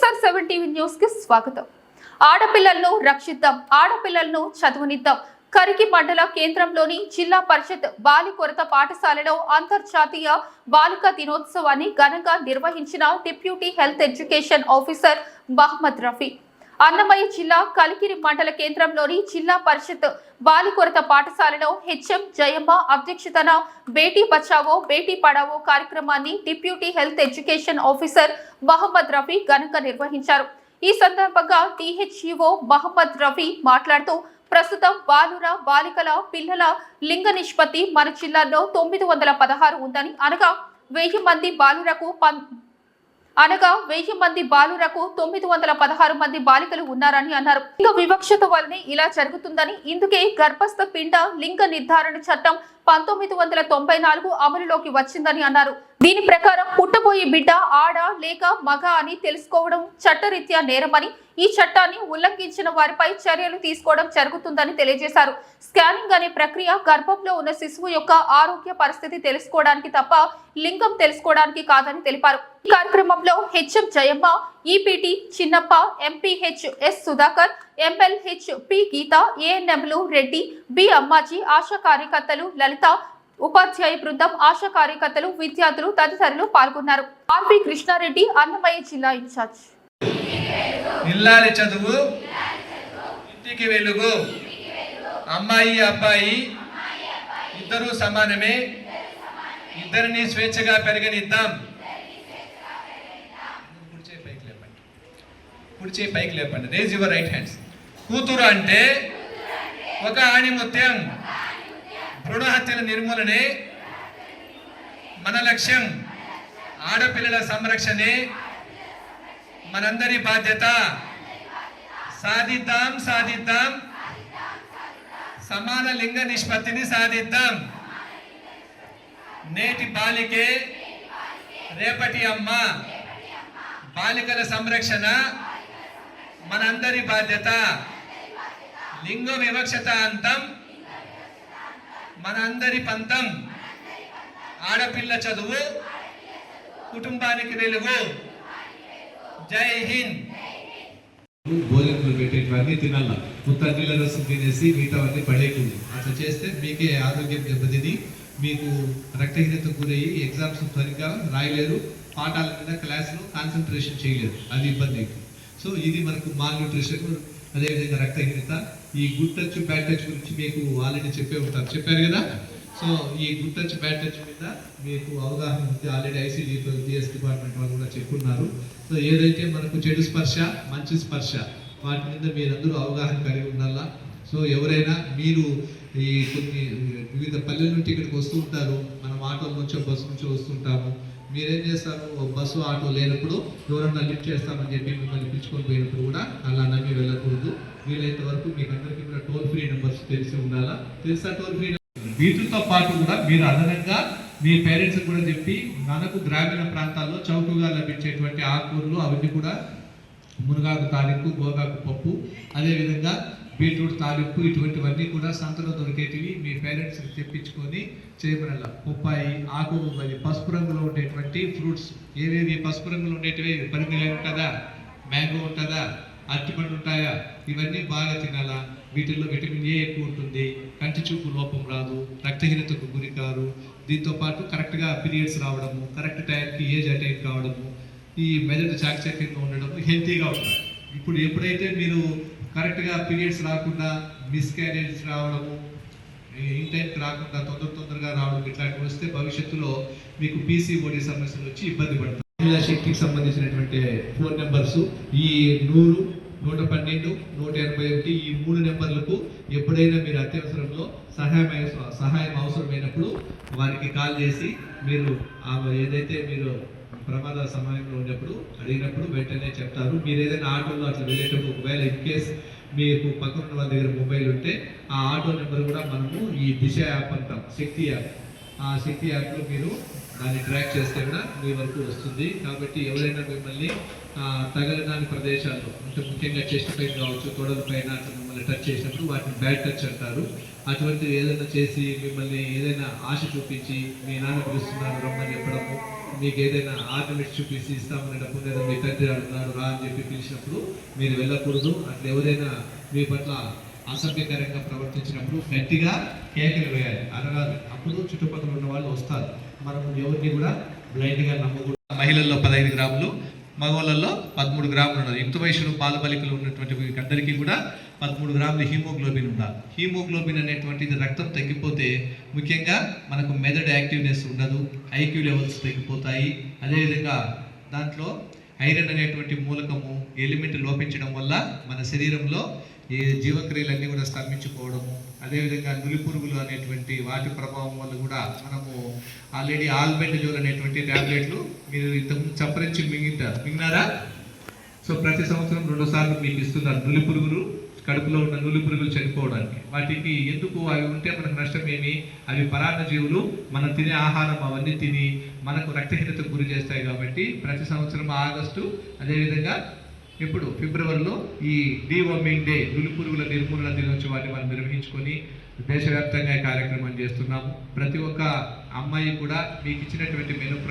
SR seven TV న్యూస్కి స్వాగతం. ఆడపిల్లలను రక్షిద్దాం ఆడపిల్లలను చదువునిద్దాం. కరికి మండల కేంద్రంలోని జిల్లా పరిషత్ బాలి కొరత పాఠశాలలో అంతర్జాతీయ బాలికా దినోత్సవాన్ని ఘనంగా నిర్వహించిన deputy health education officer Mohammad Rafi. Annamayya జిల్లా కలికిరి మండల కేంద్రంలోని జిల్లా పరిషత్ బాలికొరత పాఠశాలలో హెచ్ఎం జయమ్మ అధ్యక్షతన బేటీ బచావో బేటీ పడావో కార్యక్రమాన్ని deputy health education officer Mohammad Rafi ఘనంగా నిర్వహించారు. ఈ సందర్భంగా టీహెచ్ఈఓ మహమ్మద్ రఫీ మాట్లాడుతూ ప్రస్తుతం బాలుర బాలికల పిల్లల లింగ నిష్పత్తి మన జిల్లాలో తొమ్మిది వందల పదహారు ఉందని అనగా వెయ్యి మంది బాలురకు పం అనగా వెయ్యి మంది బాలురకు తొమ్మిది వందల పదహారు మంది బాలికలు ఉన్నారని అన్నారు. లింగ వివక్షత వల్లనే ఇలా జరుగుతుందని ఇందుకే గర్భస్థ పిండ లింగ నిర్ధారణ చట్టం పంతొమ్మిది వందల తొంభై నాలుగు అమలులోకి వచ్చిందని అన్నారు. దీని ప్రకారం పుట్టబోయే బిడ్డ ఆడ లేక మగ అని తెలుసుకోవడం చట్టరీత్యా నేరమని ఈ చట్టాన్ని ఉల్లంఘించిన వారిపై చర్యలు తీసుకోవడం జరుగుతుందని తెలియజేశారు. స్కానింగ్ అనే ప్రక్రియ గర్భంలో ఉన్న శిశువు యొక్క ఆరోగ్య పరిస్థితి తెలుసుకోవడానికి తప్ప లింగం తెలుసుకోవడానికి కాదని తెలిపారు. ఈ కార్యక్రమంలో HM Jayamma EPT Chinnappa MPH S Sudhakar MLH P Geetha ఏఎన్ఎంలు రెడ్డి బి అమ్మాజీ ఆశా కార్యకర్తలు లలిత ఉపాధ్యాయ బృందం ఆశా కార్యకర్తలు విద్యార్థులు తదితరులు పాల్గొన్నారు. ఆర్పి కృష్ణారెడ్డి అన్నమయ్య జిల్లా ఇన్ఛార్జ్. ఇల్లాలి చదువు ఇంటికి వెలుగు. అమ్మాయి అబ్బాయి ఇద్దరూ సమానమే. ఇద్దరిని స్వేచ్ఛగా పెరగనిద్దాం. కుడిచే పైకి లేపండి. కుడి పైకి లేపండి. రేజ్ యువర్ రైట్ హ్యాండ్స్ కూతురు అంటే ఒక ఆణిముత్యం. భ్రూణ హత్యల నిర్మూలనే మన లక్ష్యం. ఆడపిల్లల సంరక్షణే మనందరి బాధ్యత. సాధిద్దాం సాధిద్దాం. సమాన లింగ నిష్పత్తిని సాధిద్దాం. నేటి బాలికే రేపటి అమ్మ. బాలికల సంరక్షణ మనందరి బాధ్యత. లింగ వివక్షత అంతం. మనందరి పంతం. ఆడపిల్ల చదువు. కుటుంబానికి వెలుగు. జై హింద్. భోజనం పెట్టేటివన్నీ తినాల? ఉత్తర నీళ్ళ రసం తినేసి మిగతావన్నీ పడేయకూడదు. అట్లా చేస్తే మీకే ఆరోగ్యం దెబ్బతిని మీకు రక్తహీనత గురయ్యి ఎగ్జామ్స్ సరిగ్గా రాయలేరు పాఠాల మీద క్లాసులు కాన్సన్ట్రేషన్ చేయలేరు. అది ఇబ్బంది. సో ఇది మనకు మాల్ న్యూట్రిషన్ అదేవిధంగా రక్తహీనత. ఈ గుడ్ టచ్ బ్యాడ్ టచ్ గురించి మీకు ఆల్రెడీ చెప్పే ఉంటారు. చెప్పారు కదా? సో ఈ గుడ్ టచ్ బ్యాడ్ టచ్ మీద మీకు అవగాహన ఉంది. ఆల్రెడీ ఐసీడీ జిఎస్ డిపార్ట్మెంట్ వాళ్ళు కూడా చెప్పున్నారు. సో ఏదైతే మనకు చెడు స్పర్శ మంచి స్పర్శ వాటి మీద మీరందరూ అవగాహన కలిగి ఉండాలా? సో ఎవరైనా మీరు ఈ కొన్ని వివిధ పల్లెల నుండి ఇక్కడికి వస్తూ ఉంటారు. మనం ఆటో నుంచో బస్సు నుంచో వస్తుంటాము మీరేం చేస్తారు? బస్సు ఆటో లేనప్పుడు ఎవరన్నా లిఫ్ట్ చేస్తామని చెప్పి మిమ్మల్ని పిలుచుకొని పోయినప్పుడు కూడా అలా నమ్మి వెళ్ళకూడదు. వీలైనంత వరకు మీకు అందరికీ కూడా టోల్ ఫ్రీ నెంబర్స్ తెలిసి ఉండాలా? తెలుసా టోల్ ఫ్రీ వీటితో పాటు కూడా మీరు అదనంగా మీ పేరెంట్స్ కూడా చెప్పి మనకు గ్రామీణ ప్రాంతాల్లో చౌకగా లభించేటువంటి ఆకుకూరలు అవన్నీ కూడా మునగాకు తాలింపు గోగాకు పప్పు అదేవిధంగా బీట్రూట్ తాలింపు ఇటువంటివన్నీ కూడా సంతలో దొరికేటివి. మీ పేరెంట్స్కి తెప్పించుకొని చేయమనల్ల బొప్పాయి ఆకు మరి పసుపు రంగులో ఉండేటువంటి ఫ్రూట్స్. ఏవేవి పసుపు రంగులో ఉండేటివి? పరిమిళం ఉంటుందా మ్యాంగో ఉంటుందా? అరటిపండు ఉంటాయా? ఇవన్నీ బాగా తినాలా? వీటిల్లో విటమిన్ ఏ ఎక్కువ ఉంటుంది. కంటి చూపు లోపం రాదు. రక్తహీనతకు గురి కారు దీంతో పాటు కరెక్ట్గా పీరియడ్స్ రావడము కరెక్ట్ టైంకి ఏజ్ అటైన్ కావడము ఈ మెదడు చాకచక్యంగా ఉండడము హెల్తీగా ఉంటారు ఇప్పుడు ఎప్పుడైతే మీరు కరెక్ట్గా పీరియడ్స్ రాకుండా మిస్క్యారేజ్ రావడము ఇన్ టైంకి రాకుండా తొందర తొందరగా రావడం ఇట్లాంటివి వస్తే భవిష్యత్తులో మీకు పీసీఓడి సమస్యలు వచ్చి ఇబ్బంది పడతారు మహిళా శక్తికి సంబంధించినటువంటి ఫోన్ నెంబర్స్ ఈ నూరు నూట పన్నెండు నూట ఎనభై ఒకటి ఈ మూడు నెంబర్లకు ఎప్పుడైనా మీరు అత్యవసరంలో సహాయం సహాయం అవసరమైనప్పుడు వారికి కాల్ చేసి మీరు ఆ ఏదైతే మీరు ప్రమాద సమయంలో ఉన్నప్పుడు అడిగినప్పుడు వెంటనే చెప్తారు. మీరు ఏదైనా ఆటోలో అట్లా వెళ్ళేటప్పుడు ఒకవేళ ఇన్ కేస్ మీకు పక్కన వాళ్ళ దగ్గర మొబైల్ ఉంటే ఆ ఆటో నెంబర్ కూడా మనము ఈ దిశ యాప్ అంటాం. శక్తి యాప్. ఆ శక్తి యాప్లో మీరు దాన్ని ట్రాక్ చేస్తే కూడా మీ వరకు వస్తుంది. కాబట్టి ఎవరైనా మిమ్మల్ని తగలదాని తగలనాని ప్రదేశాల్లో అంటే ముఖ్యంగా చెస్ట్ పైన కావచ్చు తొడల పైన మిమ్మల్ని టచ్ చేసినప్పుడు వాటిని బ్యాడ్ టచ్ అంటారు. అటువంటివి ఏదైనా చేసి మిమ్మల్ని ఏదైనా ఆశ చూపించి మీ నాన్న పిలుస్తున్నారు రమ్మని చెప్పడము మీకు ఏదైనా ఆర్నమెంట్స్ చూపిస్తే ఇస్తామనేటప్పుడు లేదా మీ తండ్రి అడుగుతున్నారు రా అని చెప్పి పిలిచినప్పుడు మీరు వెళ్ళకూడదు. అట్లా ఎవరైనా మీ పట్ల అసభ్యకరంగా ప్రవర్తించినప్పుడు గట్టిగా కేకలు వేయాలి. అనగాదు అప్పుడు చుట్టుపక్కల ఉన్న వాళ్ళు వస్తారు. మనం ఎవరిని కూడా బ్లైండ్గా నమ్మకూడదు మహిళల్లో పదహైదు గ్రాములు మగవాళ్ళల్లో పదమూడు గ్రాములు ఉన్నారు. యుక్త వయసులో పాలబలికలు ఉన్నటువంటి వీరందరికీ కూడా పదమూడు గ్రాములు హీమోగ్లోబిన్ ఉండాలి. హీమోగ్లోబిన్ అనేటువంటిది రక్తం తగ్గిపోతే ముఖ్యంగా మనకు మెదడు యాక్టివ్నెస్ ఉండదు ఐక్యూ లెవెల్స్ తగ్గిపోతాయి. అదేవిధంగా దాంట్లో ఐరన్ అనేటువంటి మూలకము ఎలిమెంట్ లోపించడం వల్ల మన శరీరంలో ఈ జీవక్రియలన్నీ కూడా స్తంభించుకోవడము అదేవిధంగా నులి పురుగులు అనేటువంటి వాటి ప్రభావం వల్ల కూడా మనము ఆల్రెడీ ఆల్బెండజోల్ అనేటువంటి టాబ్లెట్లు మీరు ఇంతకుముందు చప్పరించి మింగింటారు మింగినారా సో ప్రతి సంవత్సరం రెండోసార్లు మీకు ఇస్తున్నారు నులి పురుగులు కడుపులో ఉన్న నులి పురుగులు చనిపోవడానికి. వాటికి ఎందుకు అవి ఉంటే మనకు నష్టం ఏమి? అవి పరాన్న జీవులు మనం తినే ఆహారం అవన్నీ తిని మనకు రక్తహీనతకు గురి చేస్తాయి కాబట్టి ప్రతి సంవత్సరం ఆగస్టు అదేవిధంగా ఇప్పుడు ఫిబ్రవరిలో ఈ డీవర్మింగ్ డే నులిపురుగుల నిర్మూలన దినోత్సవాన్ని మనం నిర్వహించుకొని దేశవ్యాప్తంగా ఈ కార్యక్రమం చేస్తున్నాము. ప్రతి ఒక్క అమ్మాయి కూడా మీకు ఇచ్చినటువంటి మెను